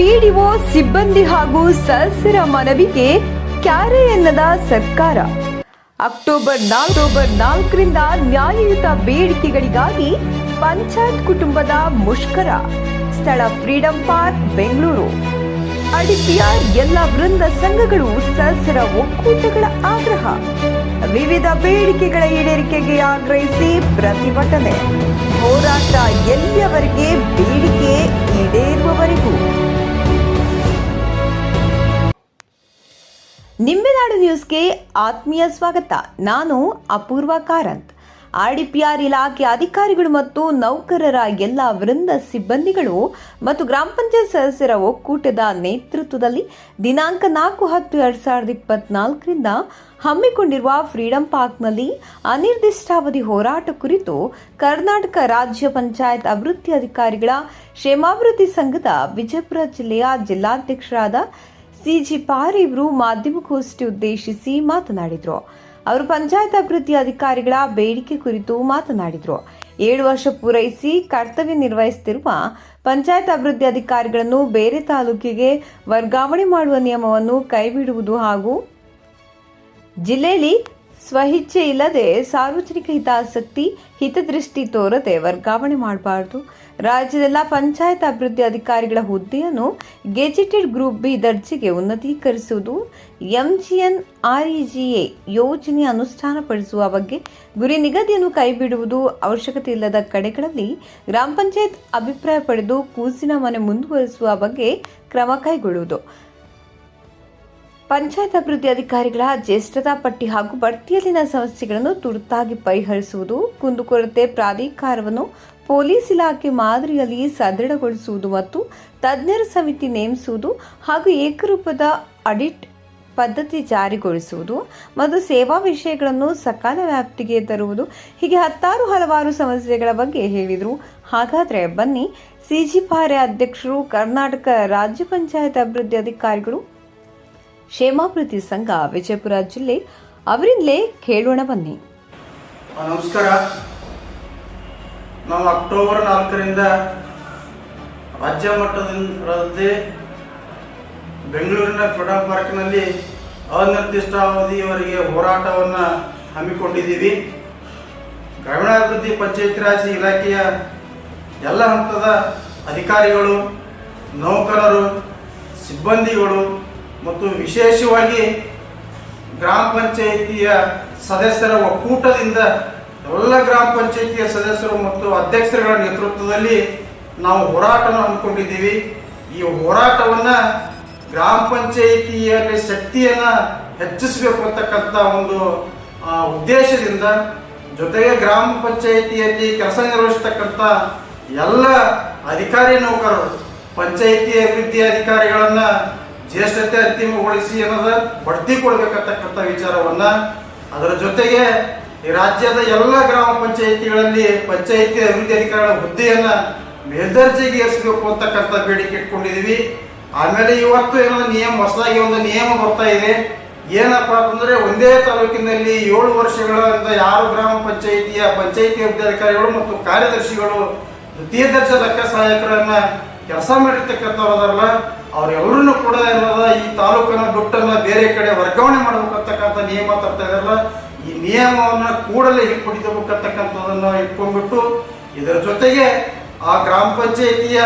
PDO ಸಿಬ್ಬಂದಿ ಹಾಗೂ ಸದಸ್ಯರ ಮನವಿಗೆ ಕ್ಯಾರೆ ಎನ್ನದ ಸರ್ಕಾರ. ಅಕ್ಟೋಬರ್ ಅಕ್ಟೋಬರ್ ನಾಲ್ಕರಿಂದ ನ್ಯಾಯಯುತ ಬೇಡಿಕೆಗಳಿಗಾಗಿ ಪಂಚಾಯತ್ ಕುಟುಂಬದ ಮುಷ್ಕರ. ಸ್ಥಳ ಫ್ರೀಡಂ ಪಾರ್ಕ್, ಬೆಂಗಳೂರು. ಅಡಿಪಿಯ ಎಲ್ಲ ವೃಂದ ಸಂಘಗಳು ಸದಸ್ಯರ ಒಕ್ಕೂಟಗಳ ಆಗ್ರಹ. ವಿವಿಧ ಬೇಡಿಕೆಗಳ ಈಡೇರಿಕೆಗೆ ಆಗ್ರಹಿಸಿ ಪ್ರತಿಭಟನೆ. ಹೋರಾಟ ಎಲ್ಲಿಯವರೆಗೆ ಬೇಡಿಕೆ ಈಡೇರುವವರೆಗೂ. ನಿಂಬೆನಾಡು ನ್ಯೂಸ್ಗೆ ಆತ್ಮೀಯ ಸ್ವಾಗತ. ನಾನು ಅಪೂರ್ವ ಕಾರಂತ್. ಆರ್ಡಿಪಿಆರ್ ಇಲಾಖೆ ಅಧಿಕಾರಿಗಳು ಮತ್ತು ನೌಕರರ ಎಲ್ಲ ವೃಂದ ಸಿಬ್ಬಂದಿಗಳು ಮತ್ತು ಗ್ರಾಮ ಪಂಚಾಯತ್ ಸದಸ್ಯರ ಒಕ್ಕೂಟದ ನೇತೃತ್ವದಲ್ಲಿ ದಿನಾಂಕ ನಾಲ್ಕು ಹತ್ತು ಎರಡು ಸಾವಿರದ ಇಪ್ಪತ್ನಾಲ್ಕರಿಂದ ಹಮ್ಮಿಕೊಂಡಿರುವ ಫ್ರೀಡಂ ಪಾರ್ಕ್ನಲ್ಲಿ ಅನಿರ್ದಿಷ್ಟಾವಧಿ ಹೋರಾಟ ಕುರಿತು ಕರ್ನಾಟಕ ರಾಜ್ಯ ಪಂಚಾಯತ್ ಅಭಿವೃದ್ಧಿ ಅಧಿಕಾರಿಗಳ ಕ್ಷೇಮಾಭಿವೃದ್ಧಿ ಸಂಘದ ವಿಜಯಪುರ ಜಿಲ್ಲೆಯ ಜಿಲ್ಲಾಧ್ಯಕ್ಷರಾದ ಸಿಜಿ ಪಾರ್ ಇವರು ಮಾಧ್ಯಮಗೋಷ್ಠಿ ಉದ್ದೇಶಿಸಿ ಮಾತನಾಡಿದರು. ಅವರು ಪಂಚಾಯತ್ ಅಭಿವೃದ್ಧಿ ಅಧಿಕಾರಿಗಳ ಬೇಡಿಕೆ ಕುರಿತು ಮಾತನಾಡಿದರು. ಏಳು ವರ್ಷ ಪೂರೈಸಿ ಕರ್ತವ್ಯ ನಿರ್ವಹಿಸುತ್ತಿರುವ ಪಂಚಾಯತ್ ಅಭಿವೃದ್ಧಿ ಅಧಿಕಾರಿಗಳನ್ನು ಬೇರೆ ತಾಲೂಕಿಗೆ ವರ್ಗಾವಣೆ ಮಾಡುವ ನಿಯಮವನ್ನು ಕೈಬಿಡುವುದು ಹಾಗೂ ಜಿಲ್ಲೆಯಲ್ಲಿ ಸ್ವಇಚ್ಛೆ ಇಲ್ಲದೆ ಸಾರ್ವಜನಿಕ ಹಿತಾಸಕ್ತಿ ಹಿತದೃಷ್ಟಿ ತೋರದೆ ವರ್ಗಾವಣೆ ಮಾಡಬಾರದು. ರಾಜ್ಯದೆಲ್ಲ ಪಂಚಾಯತ್ ಅಭಿವೃದ್ಧಿ ಅಧಿಕಾರಿಗಳ ಹುದ್ದೆಯನ್ನು ಗೆಜೆಟೆಡ್ ಗ್ರೂಪ್ ಬಿ ದರ್ಜೆಗೆ ಉನ್ನತೀಕರಿಸುವುದು, ಎಂಜಿಎನ್ ಆರ್ಇಜಿಎ ಯೋಜನೆ ಅನುಷ್ಠಾನಪಡಿಸುವ ಬಗ್ಗೆ ಗುರಿ ನಿಗದಿಯನ್ನು ಕೈಬಿಡುವುದು ಅವಶ್ಯಕತೆ ಇಲ್ಲದ ಕಡೆಗಳಲ್ಲಿ ಗ್ರಾಮ ಪಂಚಾಯತ್ ಅಭಿಪ್ರಾಯ ಪಡೆದು ಕೂಸಿನ ಮನೆ ಮುಂದುವರಿಸುವ ಬಗ್ಗೆ ಕ್ರಮ ಕೈಗೊಳ್ಳುವುದು. ಪಂಚಾಯತ್ ಅಭಿವೃದ್ಧಿ ಅಧಿಕಾರಿಗಳ ಜ್ಯೇಷ್ಠತಾ ಪಟ್ಟಿ ಹಾಗೂ ಬಡ್ತಿಯಲ್ಲಿನ ಸಮಸ್ಯೆಗಳನ್ನು ತುರ್ತಾಗಿ ಪರಿಹರಿಸುವುದು, ಕುಂದುಕೊರತೆ ಪ್ರಾಧಿಕಾರವನ್ನು ಪೊಲೀಸ್ ಇಲಾಖೆ ಮಾದರಿಯಲ್ಲಿ ಸದೃಢಗೊಳಿಸುವುದು ಮತ್ತು ತಜ್ಞರ ಸಮಿತಿ ನೇಮಿಸುವುದು ಹಾಗೂ ಏಕರೂಪದ ಆಡಿಟ್ ಪದ್ಧತಿ ಜಾರಿಗೊಳಿಸುವುದು, ಮತ್ತು ಸೇವಾ ವಿಷಯಗಳನ್ನು ಸಕಾಲ ವ್ಯಾಪ್ತಿಗೆ ತರುವುದು. ಹೀಗೆ ಹತ್ತಾರು ಹಲವಾರು ಸಮಸ್ಯೆಗಳ ಬಗ್ಗೆ ಹೇಳಿದರು. ಹಾಗಾದರೆ ಬನ್ನಿ ಸಿಜಿಪಾರೆ ಅಧ್ಯಕ್ಷರು, ಕರ್ನಾಟಕ ರಾಜ್ಯ ಪಂಚಾಯತ್ ಅಭಿವೃದ್ಧಿ ಅಧಿಕಾರಿಗಳು ಕ್ಷೇಮಾಭಿವೃದ್ಧಿ ಸಂಘ ವಿಜಯಪುರ ಜಿಲ್ಲೆ ಅವರಿಂದಲೇ ಕೇಳೋಣ ಬನ್ನಿ. ನಮಸ್ಕಾರ. ನಾವು ಅಕ್ಟೋಬರ್ ನಾಲ್ಕರಿಂದ ರಾಜ್ಯ ಮಟ್ಟದಿಂದ ಬೆಂಗಳೂರಿನ ಫ್ರೀಡಮ್ ಪಾರ್ಕ್ನಲ್ಲಿ ಅನಿರ್ದಿಷ್ಟಾವಧಿಯವರೆಗೆ ಹೋರಾಟವನ್ನು ಹಮ್ಮಿಕೊಂಡಿದ್ದೀವಿ. ಗ್ರಾಮೀಣಾಭಿವೃದ್ಧಿ ಪಂಚಾಯತ್ ರಾಜ್ ಇಲಾಖೆಯ ಎಲ್ಲ ಹಂತದ ಅಧಿಕಾರಿಗಳು, ನೌಕರರು, ಸಿಬ್ಬಂದಿಗಳು ಮತ್ತು ವಿಶೇಷವಾಗಿ ಗ್ರಾಮ ಪಂಚಾಯಿತಿಯ ಸದಸ್ಯರ ಒಕ್ಕೂಟದಿಂದ ಎಲ್ಲ ಗ್ರಾಮ ಪಂಚಾಯಿತಿಯ ಸದಸ್ಯರು ಮತ್ತು ಅಧ್ಯಕ್ಷರುಗಳ ನೇತೃತ್ವದಲ್ಲಿ ನಾವು ಹೋರಾಟವನ್ನು ಹಮ್ಮಿಕೊಂಡಿದ್ದೀವಿ. ಈ ಹೋರಾಟವನ್ನು ಗ್ರಾಮ ಪಂಚಾಯಿತಿಯಲ್ಲಿ ಶಕ್ತಿಯನ್ನು ಹೆಚ್ಚಿಸಬೇಕು ಅಂತಕ್ಕಂಥ ಒಂದು ಉದ್ದೇಶದಿಂದ ಜೊತೆಗೆ ಗ್ರಾಮ ಪಂಚಾಯಿತಿಯಲ್ಲಿ ಕೆಲಸ ನಿರ್ವಹಿಸ್ತಕ್ಕಂಥ ಎಲ್ಲ ಅಧಿಕಾರಿ ನೌಕರರು, ಪಂಚಾಯಿತಿ ಅಭಿವೃದ್ಧಿ ಅಧಿಕಾರಿಗಳನ್ನ ಜ್ಯೇಷ್ಠತೆ ಅಂತಿಮಗೊಳಿಸಿ ಅನ್ನೋದ ಬಡ್ತಿ ಕೊಡ್ಬೇಕಂತಕ್ಕಂಥ ವಿಚಾರವನ್ನ ಅದರ ಜೊತೆಗೆ ಈ ರಾಜ್ಯದ ಎಲ್ಲ ಗ್ರಾಮ ಪಂಚಾಯಿತಿಗಳಲ್ಲಿ ಪಂಚಾಯಿತಿ ಅಭಿವೃದ್ಧಿ ಅಧಿಕಾರಿಗಳ ಹುದ್ದೆಯನ್ನ ಮೇಲ್ದರ್ಜೆಗೆ ಏರಿಸಬೇಕು ಅಂತಕ್ಕಂಥ ಬೇಡಿಕೆ ಇಟ್ಕೊಂಡಿದೀವಿ. ಆಮೇಲೆ ಇವತ್ತು ಏನೋ ನಿಯಮ, ಹೊಸದಾಗಿ ಒಂದು ನಿಯಮ ಬರ್ತಾ ಇದೆ. ಏನಪ್ಪಾ ಅಂತಂದ್ರೆ ಒಂದೇ ತಾಲೂಕಿನಲ್ಲಿ ಏಳು ವರ್ಷಗಳಿಂದ ಯಾರು ಗ್ರಾಮ ಪಂಚಾಯಿತಿಯ, ಪಂಚಾಯಿತಿ ಅಧಿಕಾರಿಗಳು ಮತ್ತು ಕಾರ್ಯದರ್ಶಿಗಳು ದ್ವಿತೀಯ ದರ್ಜೆ ಲೆಕ್ಕ ಸಹಾಯಕರನ್ನ ಕೆಲಸ ಮಾಡಿರ್ತಕ್ಕಂಥವ್ರು ಅವ್ರೆಲ್ಲರನ್ನು ಕೂಡ ಏನದ ಈ ತಾಲೂಕನ್ನ ಬಿಟ್ಟಲ್ಲ ಬೇರೆ ಕಡೆ ವರ್ಗಾವಣೆ ಮಾಡಬೇಕಂತಕ್ಕಂಥ ನಿಯಮ ತರ್ತಾ ಈ ನಿಯಮವನ್ನ ಕೂಡಲೇ ಹಿಂಪಡಿಸಬೇಕಂತಕ್ಕಂಥದನ್ನ ಇಟ್ಕೊಂಡ್ಬಿಟ್ಟು ಇದರ ಜೊತೆಗೆ ಆ ಗ್ರಾಮ ಪಂಚಾಯಿತಿಯ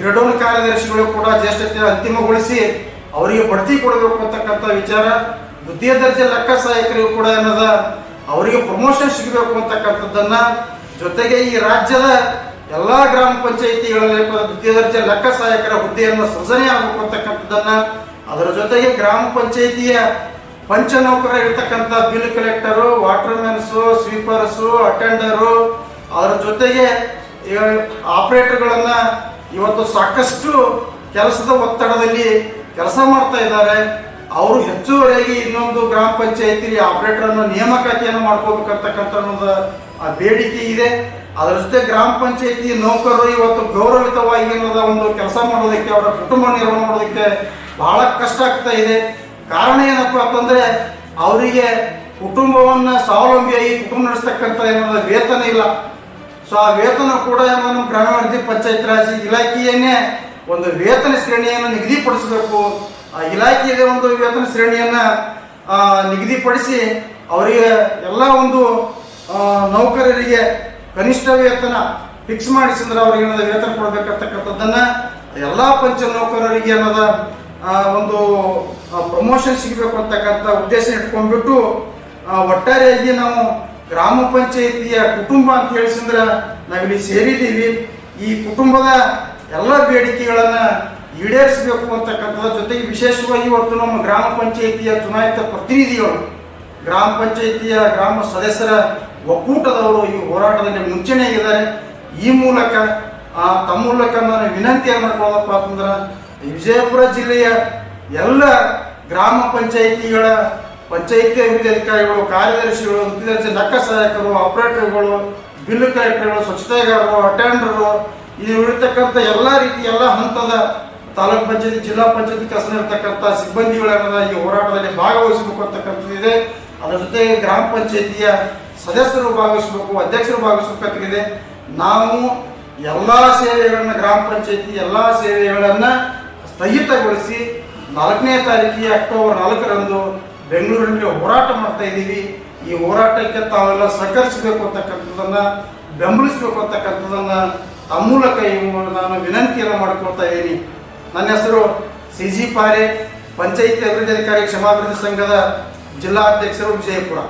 ಗ್ರಡೋನ್ ಕಾರ್ಯದರ್ಶಿಗಳು ಕೂಡ ಜ್ಯೇಷ್ಠತೆ ಅಂತಿಮಗೊಳಿಸಿ ಅವರಿಗೆ ಬಡ್ತಿ ಕೊಡಬೇಕು ಅಂತಕ್ಕಂಥ ವಿಚಾರ, ದ್ವಿತೀಯ ದರ್ಜೆ ಲೆಕ್ಕ ಸಹಾಯಕರಿಗೂ ಕೂಡ ಏನದ, ಅವರಿಗೆ ಪ್ರಮೋಷನ್ ಸಿಗಬೇಕು ಅಂತಕ್ಕಂಥದ್ದನ್ನ ಜೊತೆಗೆ ಈ ರಾಜ್ಯದ ಎಲ್ಲಾ ಗ್ರಾಮ ಪಂಚಾಯಿತಿಗಳಲ್ಲಿ ದ್ವಿತೀಯ ದರ್ಜೆ ಲೆಕ್ಕ ಸಹಾಯಕರ ಹುದ್ದೆಯನ್ನು ಸೃಜನೆ ಆಗಬೇಕು ಅದರ ಜೊತೆಗೆ ಗ್ರಾಮ ಪಂಚಾಯಿತಿಯ ಪಂಚ ನೌಕರ ಇರ್ತಕ್ಕಂಥ bill collector, water mans, sweepers, attender, ಅದರ ಜೊತೆಗೆ ಆಪರೇಟರ್ಗಳನ್ನು ಇವತ್ತು ಸಾಕಷ್ಟು ಕೆಲಸದ ಒತ್ತಡದಲ್ಲಿ ಕೆಲಸ ಮಾಡ್ತಾ ಇದ್ದಾರೆ. ಅವರು ಹೆಚ್ಚುವರಿಯಾಗಿ ಇನ್ನೊಂದು ಗ್ರಾಮ ಪಂಚಾಯಿತಿ ಆಪರೇಟರ್ ಅನ್ನು ನೇಮಕಾತಿಯನ್ನು ಮಾಡ್ಕೋಬೇಕಂತಕ್ಕಂಥ ಬೇಡಿಕೆ ಇದೆ. ಅದರ ಜೊತೆ ಗ್ರಾಮ ಪಂಚಾಯತಿ ನೌಕರರು ಇವತ್ತು ಗೌರವಿತವಾಗಿ ಅನ್ನೋದ ಒಂದು ಕೆಲಸ ಮಾಡೋದಕ್ಕೆ, ಅವರ ಕುಟುಂಬ ನಿರ್ವಹಣೆ ಮಾಡೋದಕ್ಕೆ ಬಹಳ ಕಷ್ಟ ಆಗ್ತಾ ಇದೆ. ಕಾರಣ ಏನಪ್ಪ ಅಂತಂದ್ರೆ, ಅವರಿಗೆ ಕುಟುಂಬವನ್ನ ಸ್ವಾವಲಂಬಿಯಾಗಿ ಕುಟುಂಬ ನಡೆಸ್ತಕ್ಕಂಥ ಏನಾದ್ರು ವೇತನ ಇಲ್ಲ. ಸೊ ಆ ವೇತನ ಕೂಡ ನಮ್ಮ ಗ್ರಾಮೀಣಾಭಿವೃದ್ಧಿ ಪಂಚಾಯತ್ ರಾಜ್ ಇಲಾಖೆಯನ್ನೇ ಒಂದು ವೇತನ ಶ್ರೇಣಿಯನ್ನು ನಿಗದಿಪಡಿಸಬೇಕು. ಆ ಇಲಾಖೆಯಲ್ಲಿ ಒಂದು ವೇತನ ಶ್ರೇಣಿಯನ್ನ ನಿಗದಿಪಡಿಸಿ ಅವರಿಗೆ ಎಲ್ಲ ಒಂದು ನೌಕರರಿಗೆ ಕನಿಷ್ಠ ವೇತನ ಫಿಕ್ಸ್ ಮಾಡಿಸಿದ್ರೆ ಅವ್ರಿಗೆ ಏನದ ವೇತನ ಕೊಡ್ಬೇಕಂತಕ್ಕಂಥದ್ದನ್ನ ಎಲ್ಲಾ ಪಂಚ ನೌಕರರಿಗೆ ಏನದ ಒಂದು ಪ್ರಮೋಷನ್ ಸಿಗಬೇಕು ಅಂತಕ್ಕಂಥ ಉದ್ದೇಶ ಇಟ್ಕೊಂಡ್ಬಿಟ್ಟು ಒಟ್ಟಾರೆಯಾಗಿ ನಾವು ಗ್ರಾಮ ಪಂಚಾಯಿತಿಯ ಕುಟುಂಬ ಅಂತ ಹೇಳಿಸಿದ್ರೆ ನಾವಿಲ್ಲಿ ಸೇರಿದ್ದೀವಿ. ಈ ಕುಟುಂಬದ ಎಲ್ಲ ಬೇಡಿಕೆಗಳನ್ನ ಈಡೇರಿಸಬೇಕು ಅಂತಕ್ಕಂಥದ್ರ ಜೊತೆಗೆ ವಿಶೇಷವಾಗಿ ಇವತ್ತು ನಮ್ಮ ಗ್ರಾಮ ಪಂಚಾಯಿತಿಯ ಚುನಾಯಿತ ಪ್ರತಿನಿಧಿಗಳು, ಗ್ರಾಮ ಪಂಚಾಯಿತಿಯ ಗ್ರಾಮ ಸದಸ್ಯರ ಒಕ್ಕೂಟದವರು ಈ ಹೋರಾಟದಲ್ಲಿ ಮುಂಚೂಣಿಯಾಗಿದ್ದಾರೆ ಈ ಮೂಲಕ ಆ, ತಮ್ಮ ಮೂಲಕ ನಾನು ವಿನಂತಿ ಮಾಡ್ಕೊಳ್ಳೋದಪ್ಪ ಅಂತಂದ್ರೆ ವಿಜಯಪುರ ಜಿಲ್ಲೆಯ ಎಲ್ಲ ಗ್ರಾಮ ಪಂಚಾಯಿತಿಗಳ ಪಂಚಾಯಿತಿ ಅಭಿವೃದ್ಧಿ ಅಧಿಕಾರಿಗಳು ಕಾರ್ಯದರ್ಶಿಗಳು ಮುಖ್ಯದರ್ಶಿ ಲೆಕ್ಕ ಸಹಾಯಕರು ಆಪರೇಟರ್ಗಳು ಬಿಲ್ ಕಲೆಕ್ಟರ್ಗಳು ಸ್ವಚ್ಛತೆಗಾರರು ಅಟೆಂಡರು ಇದು ಇರತಕ್ಕಂಥ ಎಲ್ಲ ರೀತಿ ಎಲ್ಲ ಹಂತದ ತಾಲೂಕ್ ಪಂಚಾಯತಿ ಜಿಲ್ಲಾ ಪಂಚಾಯತಿ ಕೆಲಸನಿರ್ತಕ್ಕಂಥ ಸಿಬ್ಬಂದಿಗಳನ್ನ ಈ ಹೋರಾಟದಲ್ಲಿ ಭಾಗವಹಿಸಬೇಕು ಅಂತಕ್ಕಂಥದ್ದಿದೆ ಅದರ ಜೊತೆಗೆ ಗ್ರಾಮ ಪಂಚಾಯತಿಯ ಸದಸ್ಯರು ಭಾಗವಹಿಸಬೇಕು, ಅಧ್ಯಕ್ಷರು ಭಾಗವಹಿಸಬೇಕಾಗಿದೆ ನಾವು ಎಲ್ಲ ಸೇವೆಗಳನ್ನು ಗ್ರಾಮ ಪಂಚಾಯತಿ ಎಲ್ಲ ಸೇವೆಗಳನ್ನು ಸ್ಥಗಿತಗೊಳಿಸಿ ನಾಲ್ಕನೇ ತಾರೀಕಿಗೆ ಅಕ್ಟೋಬರ್ ನಾಲ್ಕರಂದು ಬೆಂಗಳೂರಿನಲ್ಲಿ ಹೋರಾಟ ಮಾಡ್ತಾ ಇದ್ದೀವಿ. ಈ ಹೋರಾಟಕ್ಕೆ ತಾವೆಲ್ಲ ಸಹಕರಿಸಬೇಕು ಅಂತಕ್ಕಂಥದ್ದನ್ನು, ಬೆಂಬಲಿಸಬೇಕು ಅಂತಕ್ಕಂಥದ್ದನ್ನು ತಮ್ಮ ಮೂಲಕ ನಾನು ವಿನಂತಿಯನ್ನು ಮಾಡ್ಕೊಳ್ತಾ ಇದ್ದೀನಿ. ನನ್ನ ಹೆಸರು ಸಿ ಜಿ ಪಾರೆ, ಪಂಚಾಯಿತಿ ಅಭಿವೃದ್ಧಿ ಅಧಿಕಾರಿ ಕ್ಷಮಾಭಿವೃದ್ಧಿ ಸಂಘದ ಜಿಲ್ಲಾಧ್ಯಕ್ಷರು ವಿಜಯಪುರ.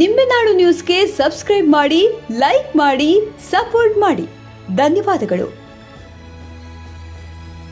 ನಿಂಬೆನಾಡು ನ್ಯೂಸ್ಗೆ ಸಬ್ಸ್ಕ್ರೈಬ್ ಮಾಡಿ ಲೈಕ್ ಮಾಡಿ ಸಪೋರ್ಟ್ ಮಾಡಿ. ಧನ್ಯವಾದಗಳು.